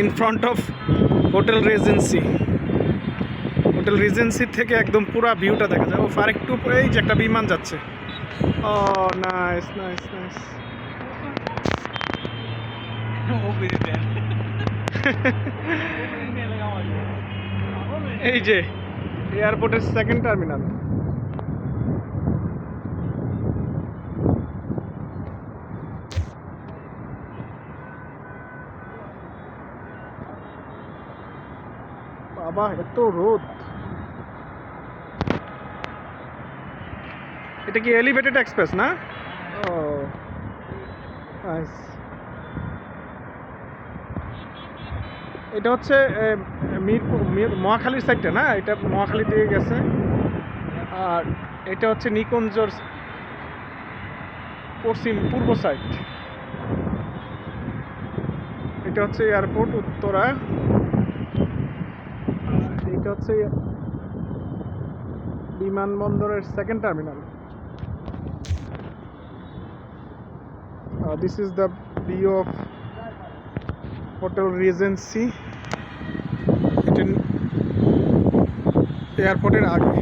In front of hotel regency hotel regency থেকে একদম পুরো ভিউটা দেখা যায়। ও আর একটু এই যে একটা বিমান যাচ্ছে। ও নাইস নাইস নাইস এই যে এয়ারপোর্টের সেকেন্ড টার্মিনাল বাবা এত রোদ। এটা কি এলিভেটেড এক্সপ্রেস না? ও এটা হচ্ছে মিরপুর মির- মহাখালীর সাইডটা না? এটা মহাখালী দিয়ে গেছে। আর এটা হচ্ছে নিকুঞ্জর পশ্চিম পূর্ব সাইড এটা হচ্ছে এয়ারপোর্ট উত্তরা। এটা হচ্ছে বিমানবন্দরের second terminal this is the view of hotel regency এয়ারপোর্টের আগে।